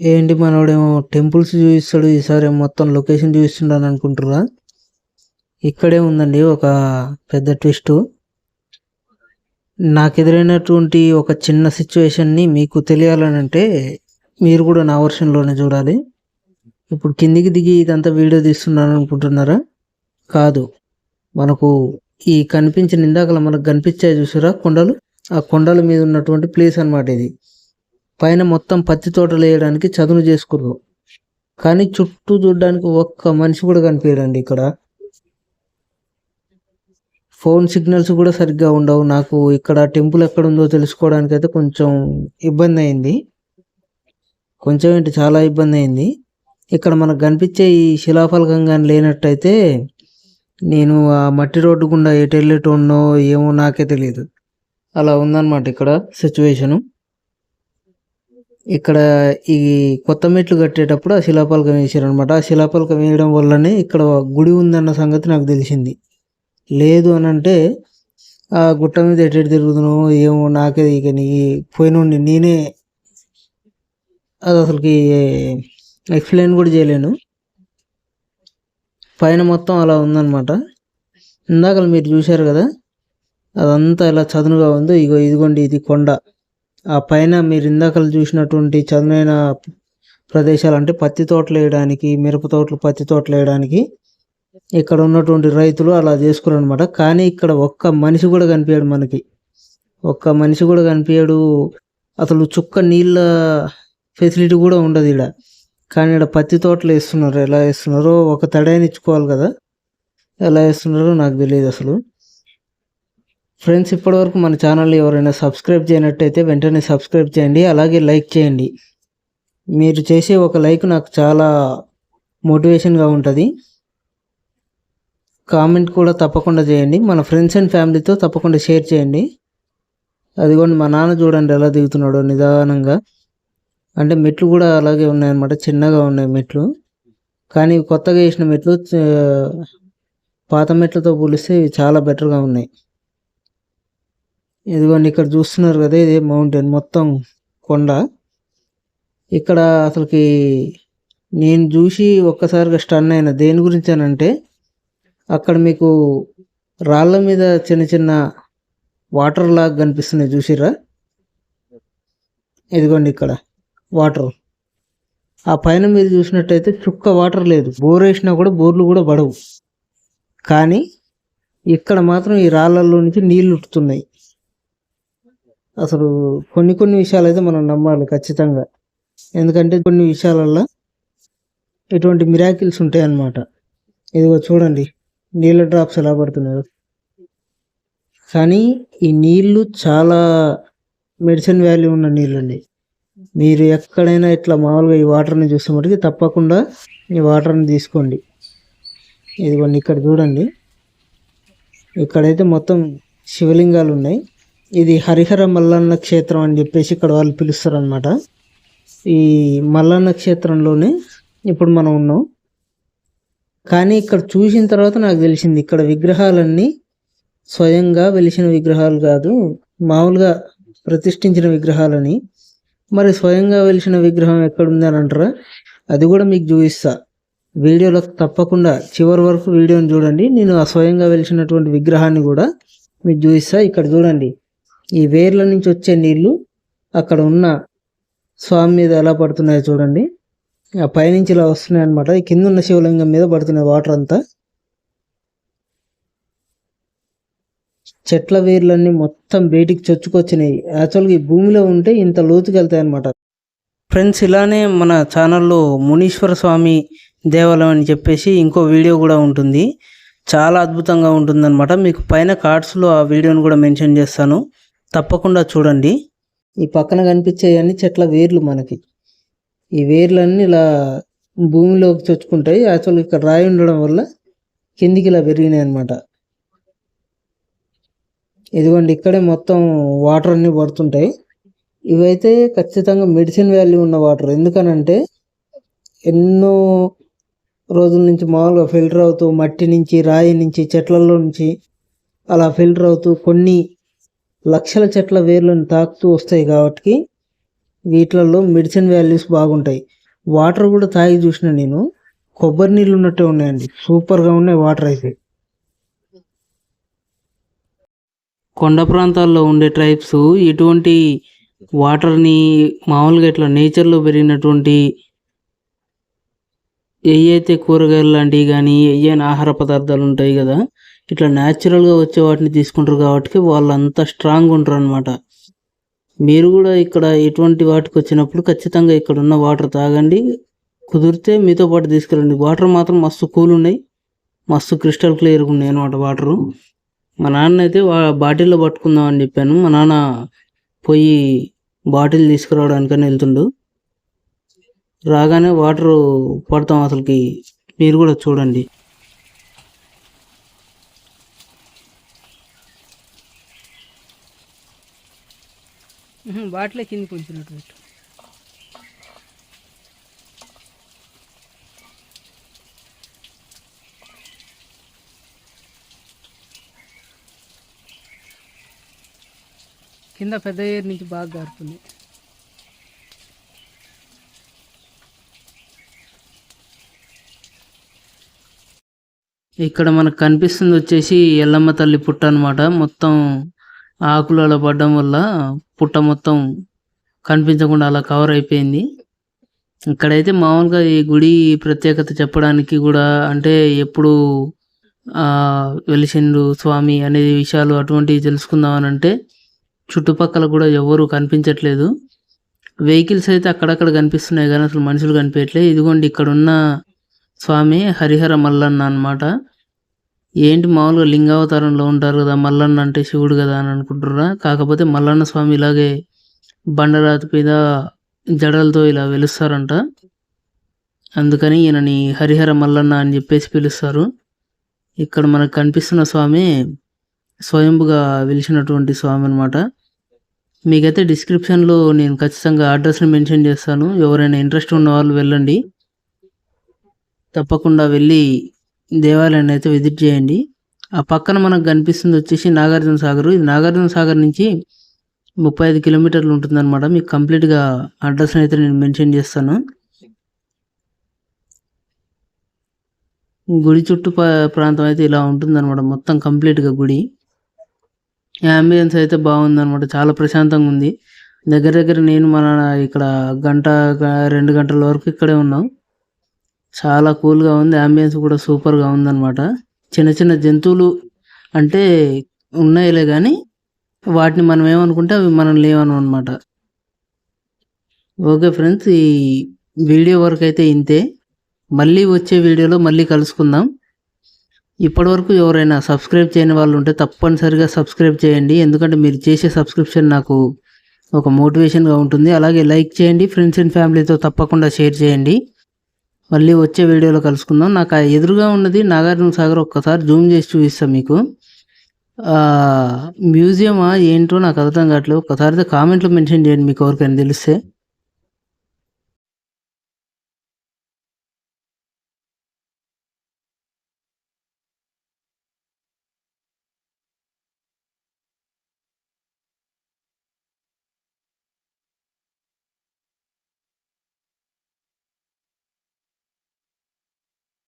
ఏంటి మనోడేమో టెంపుల్స్ చూపిస్తాడు ఈసారి మొత్తం లొకేషన్ చూపిస్తుండని అనుకుంటురా ఇక్కడే ఉందండి ఒక పెద్ద ట్విస్ట్. నాకు ఎదురైనటువంటి ఒక చిన్న సిచ్యువేషన్ని మీకు తెలియాలని అంటే మీరు కూడా నా వర్షన్లోనే చూడాలి. ఇప్పుడు కిందికి దిగి ఇదంతా వీడియో తీస్తున్నాను అనుకుంటున్నారా? కాదు. మనకు ఈ కనిపించిన ఇందాకలా మనకు కనిపించాయి చూసారా కొండలు? ఆ కొండల మీద ఉన్నటువంటి ప్లేస్ అన్నమాట ఇది. పైన మొత్తం పత్తి తోటలు వేయడానికి చదును చేసుకుర్రు కానీ చుట్టూ చూడడానికి ఒక్క మనిషి కూడా కనిపించడండి ఇక్కడ. ఫోన్ సిగ్నల్స్ కూడా సరిగ్గా ఉండవు. నాకు ఇక్కడ టెంపుల్ ఎక్కడ ఉందో తెలుసుకోవడానికి అయితే కొంచెం ఇబ్బంది అయింది. కొంచెం ఏంటి చాలా ఇబ్బంది అయింది. ఇక్కడ మనకు కనిపించే ఈ శిలాఫలకం కానీ లేనట్టయితే నేను ఆ మట్టి రోడ్డు గుండా ఎటు వెళ్ళేటోన్నో ఏమో నాకే తెలియదు. అలా ఉందన్నమాట ఇక్కడ సిచ్యువేషను. ఇక్కడ ఈ కొత్త మెట్లు కట్టేటప్పుడు ఆ శిలాపలకం వేసారనమాట ఆ శిలాపలకం వేయడం వల్లనే ఇక్కడ గుడి ఉందన్న సంగతి నాకు తెలిసింది. లేదు అని అంటే ఆ గుట్ట మీద ఎటు ఎటు తిరుగుతున్నావు ఏమో నాకే ఇక నీ పోయినండి నేనే అది అసలుకి ఎక్స్ప్లెయిన్ కూడా చేయలేను. పైన మొత్తం అలా ఉందన్నమాట. ఇందాక మీరు చూశారు కదా అదంతా ఇలా చదునుగా ఉందో ఇగో ఇదిగోండి ఇది కొండ. ఆ పైన మీరు ఇందాకలు చూసినటువంటి చదునైన ప్రదేశాలు అంటే పత్తి తోటలు వేయడానికి మిరప తోటలు పత్తి తోటలు వేయడానికి ఇక్కడ ఉన్నటువంటి రైతులు అలా చేసుకున్నారు అనమాట కానీ ఇక్కడ ఒక్క మనిషి కూడా కనిపించాడు మనకి. ఒక్క మనిషి కూడా కనిపించాడు. అసలు చుక్క నీళ్ళ ఫెసిలిటీ కూడా ఉండదు ఇక్కడ కానీ ఇక్కడ పత్తి తోటలు వేస్తున్నారు. ఎలా వేస్తున్నారో ఒక తడైన ఇచ్చుకోవాలి కదా. ఎలా వేస్తున్నారో నాకు తెలియదు అసలు. ఫ్రెండ్స్ ఇప్పటివరకు మన ఛానల్ ఎవరైనా సబ్స్క్రైబ్ చేయనట్టయితే వెంటనే సబ్స్క్రైబ్ చేయండి అలాగే లైక్ చేయండి. మీరు చేసే ఒక లైక్ నాకు చాలా మోటివేషన్గా ఉంటుంది. కామెంట్ కూడా తప్పకుండా చేయండి మన ఫ్రెండ్స్ అండ్ ఫ్యామిలీతో తప్పకుండా షేర్ చేయండి. అదిగోండి మా నాన్న చూడండి ఎలా దిగుతున్నాడో నిదానంగా. అంటే మెట్లు కూడా అలాగే ఉన్నాయన్నమాట చిన్నగా ఉన్నాయి మెట్లు. కానీ కొత్తగా వేసిన మెట్లు పాత మెట్లతో పోలిస్తే చాలా బెటర్గా ఉన్నాయి. ఇదిగోండి ఇక్కడ చూస్తున్నారు కదా ఇది మౌంటైన్ మొత్తం కొండ. ఇక్కడ అసలుకి నేను చూసి ఒక్కసారిగా స్టన్ అయిన దేని గురించి అని అంటే అక్కడ మీకు రాళ్ళ మీద చిన్న చిన్న వాటర్ లాగా కనిపిస్తున్నాయి చూసిర్రా? ఇదిగోండి ఇక్కడ వాటర్ ఆ పైన మీరు చూసినట్టయితే చుక్క వాటర్ లేదు. బోర్ వేసినా కూడా బోర్లు కూడా పడవు. కానీ ఇక్కడ మాత్రం ఈ రాళ్ళల్లో నుంచి నీళ్ళు ఉట్టుతున్నాయి అసలు కొన్ని కొన్ని విషయాలు అయితే మనం నమ్మాలి ఖచ్చితంగా. ఎందుకంటే కొన్ని విషయాలల్లో ఇటువంటి మిరాకిల్స్ ఉంటాయి అన్నమాట ఇదిగో చూడండి నీళ్ళ డ్రాప్స్ ఎలా పడుతున్నాయో. కానీ ఈ నీళ్ళు చాలా మెడిసిన్ వాల్యూ ఉన్న నీళ్ళండి. మీరు ఎక్కడైనా ఇట్లా మామూలుగా ఈ వాటర్ని చూసే మటుకి తప్పకుండా ఈ వాటర్ని తీసుకోండి. ఇదిగోండి ఇక్కడ చూడండి. ఇక్కడైతే మొత్తం శివలింగాలు ఉన్నాయి ఇది హరిహర మల్లన్న క్షేత్రం అని చెప్పేసి ఇక్కడ వాళ్ళు పిలుస్తారు అనమాట ఈ మల్లన్న క్షేత్రంలోనే ఇప్పుడు మనం ఉన్నాం. కానీ ఇక్కడ చూసిన తర్వాత నాకు తెలిసింది ఇక్కడ విగ్రహాలన్నీ స్వయంగా వెలిసిన విగ్రహాలు కాదు మామూలుగా ప్రతిష్ఠించిన విగ్రహాలని. మరి స్వయంగా వెలిసిన విగ్రహం ఎక్కడుంది అని అంటారా? అది కూడా మీకు చూపిస్తా. వీడియోలో తప్పకుండా చివరి వరకు వీడియోని చూడండి. నేను ఆ స్వయంగా వెలిసినటువంటి విగ్రహాన్ని కూడా మీకు చూపిస్తా. ఇక్కడ చూడండి. ఈ వేర్ల నుంచి వచ్చే నీళ్ళు అక్కడ ఉన్న స్వామి మీద ఎలా పడుతున్నాయో చూడండి. ఆ పైనుంచి ఇలా వస్తున్నాయి అనమాట ఈ కింద ఉన్న శివలింగం మీద పడుతున్నాయి వాటర్ అంతా. చెట్ల వేర్లన్నీ మొత్తం బయటికి చొచ్చుకొచ్చినాయి. యాక్చువల్గా ఈ భూమిలో ఉంటే ఇంత లోతుకి వెళ్తాయి అనమాట ఫ్రెండ్స్ ఇలానే మన ఛానల్లో మునీశ్వర స్వామి దేవాలయం అని చెప్పేసి ఇంకో వీడియో కూడా ఉంటుంది. చాలా అద్భుతంగా ఉంటుందన్నమాట. మీకు పైన కార్డ్స్లో ఆ వీడియోని కూడా మెన్షన్ చేస్తాను. తప్పకుండా చూడండి. ఈ పక్కన కనిపించేవన్నీ చెట్ల వేర్లు మనకి. ఈ వేర్లన్నీ ఇలా భూమిలోకి చొచ్చుకుంటాయి. యాక్చువల్గా ఇక్కడ రాయి ఉండడం వల్ల కిందికి ఇలా పెరిగినాయి అనమాట ఇదిగోండి ఇక్కడే మొత్తం వాటర్ అన్నీ పడుతుంటాయి. ఇవైతే ఖచ్చితంగా మెడిసిన్ వాల్యూ ఉన్న వాటర్ ఎందుకనంటే ఎన్నో రోజుల నుంచి మామూలుగా ఫిల్టర్ అవుతూ మట్టి నుంచి రాయి నుంచి చెట్లలో నుంచి అలా ఫిల్టర్ అవుతూ కొన్ని లక్షల చెట్ల వేర్లను తాకుతూ వస్తాయి కాబట్టి వీటిలలో మెడిసిన్ వాల్యూస్ బాగుంటాయి. వాటర్ కూడా తాగి చూసిన నేను. కొబ్బరి నీళ్ళు ఉన్నట్టే ఉన్నాయండి. సూపర్గా ఉన్నాయి వాటర్ అయితే. కొండ ప్రాంతాల్లో ఉండే ట్రైబ్స్ ఎటువంటి వాటర్ని మామూలుగా ఇట్లా నేచర్లో పెరిగినటువంటి ఏవైతే కూరగాయలు లాంటివి కానీ ఏవైనా ఆహార పదార్థాలు ఉంటాయి కదా ఇట్లా న్యాచురల్గా వచ్చే వాటిని తీసుకుంటారు కాబట్టి వాళ్ళు అంత స్ట్రాంగ్ ఉంటారు అనమాట మీరు కూడా ఇక్కడ ఎటువంటి వాటికి వచ్చినప్పుడు ఖచ్చితంగా ఇక్కడ ఉన్న వాటర్ తాగండి. కుదిరితే మీతో పాటు తీసుకురండి వాటర్ మాత్రం మస్తు కూల్ ఉన్నాయి. మస్తు క్రిస్టల్ క్లియర్గా ఉన్నాయి అనమాట వాటరు మా నాన్న అయితే వా- బాటిల్లో పట్టుకుందాం అని చెప్పాను. మా నాన్న పోయి బాటిల్ తీసుకురావడానికని వెళ్తుండు. రాగానే వాటర్ పడతాం అసలుకి. మీరు కూడా చూడండి. వాటిలో కింది కొంచినట్టు పెట్టు కింద పెద్ద ఏరు నుంచి బాగా గారుతుంది. ఇక్కడ మనకు కనిపిస్తుంది వచ్చేసి ఎల్లమ్మ తల్లి పుట్ట అనమాట మొత్తం ఆకులు అలా పడడం వల్ల పుట్ట మొత్తం కనిపించకుండా అలా కవర్ అయిపోయింది. ఇక్కడైతే మామూలుగా ఈ గుడి ప్రత్యేకత చెప్పడానికి కూడా అంటే ఎప్పుడు వెలిసిండు స్వామి అనే విషయాలు అటువంటివి తెలుసుకుందామనంటే చుట్టుపక్కల కూడా ఎవరు కనిపించట్లేదు. వెహికల్స్ అయితే అక్కడక్కడ కనిపిస్తున్నాయి కానీ అసలు మనుషులు కనిపించట్లేదు ఇదిగోండి ఇక్కడ ఉన్న స్వామి హరిహర మల్లన్న అనమాట ఏంటి మామూలుగా లింగావతారంలో ఉంటారు కదా మల్లన్న అంటే శివుడు కదా అని అనుకుంటుర్రా? కాకపోతే మల్లన్న స్వామి ఇలాగే బండరాతి మీద జడలతో ఇలా వెలుస్తారంట. అందుకని ఈయనని హరిహర మల్లన్న అని చెప్పేసి పిలుస్తారు. ఇక్కడ మనకు కనిపిస్తున్న స్వామి స్వయంభుగా వెలిసినటువంటి స్వామి అనమాట మీకైతే డిస్క్రిప్షన్లో నేను ఖచ్చితంగా అడ్రస్ని మెన్షన్ చేస్తాను. ఎవరైనా ఇంట్రెస్ట్ ఉన్న వాళ్ళు వెళ్ళండి. తప్పకుండా వెళ్ళి దేవాలయాన్ని అయితే విజిట్ చేయండి. ఆ పక్కన మనకు కనిపిస్తుంది వచ్చేసి నాగార్జున సాగర్. ఇది నాగార్జున సాగర్ నుంచి ముప్పై ఐదు కిలోమీటర్లు ఉంటుందన్నమాట. మీకు కంప్లీట్గా అడ్రస్ అయితే నేను మెన్షన్ చేస్తాను. గుడి చుట్టూ ప్రాంతం అయితే ఇలా ఉంటుందన్నమాట. మొత్తం కంప్లీట్గా గుడి. అంబియన్స్ అయితే బాగుందన్నమాట. చాలా ప్రశాంతంగా ఉంది. దగ్గర దగ్గర నేను మన ఇక్కడ గంట రెండు గంటల వరకు ఇక్కడే ఉన్నాం. చాలా కూల్గా ఉంది అంబియన్స్ కూడా సూపర్గా ఉందన్నమాట. చిన్న చిన్న జంతువులు అంటే ఉన్నాయిలే కానీ వాటిని మనం ఏమనుకుంటే అవి మనం లేవను అనమాట ఓకే ఫ్రెండ్స్ ఈ వీడియో వరకు అయితే ఇంతే. మళ్ళీ వచ్చే వీడియోలో మళ్ళీ కలుసుకుందాం. ఇప్పటివరకు ఎవరైనా సబ్స్క్రైబ్ చేయని వాళ్ళు ఉంటే తప్పనిసరిగా సబ్స్క్రైబ్ చేయండి. ఎందుకంటే మీరు చేసే సబ్స్క్రిప్షన్ నాకు ఒక మోటివేషన్గా ఉంటుంది. అలాగే లైక్ చేయండి ఫ్రెండ్స్ అండ్ ఫ్యామిలీతో తప్పకుండా షేర్ చేయండి. మళ్ళీ వచ్చే వీడియోలో కలుసుకుందాం. నాకు ఆ ఎదురుగా ఉన్నది నాగార్జున సాగర్ ఒక్కసారి జూమ్ చేసి చూపిస్తాను మీకు. మ్యూజియమా ఏంటో నాకు అర్థం కావట్లేదు. ఒక్కసారి కామెంట్లో మెన్షన్ చేయండి మీకు ఎవరికైనా తెలిస్తే.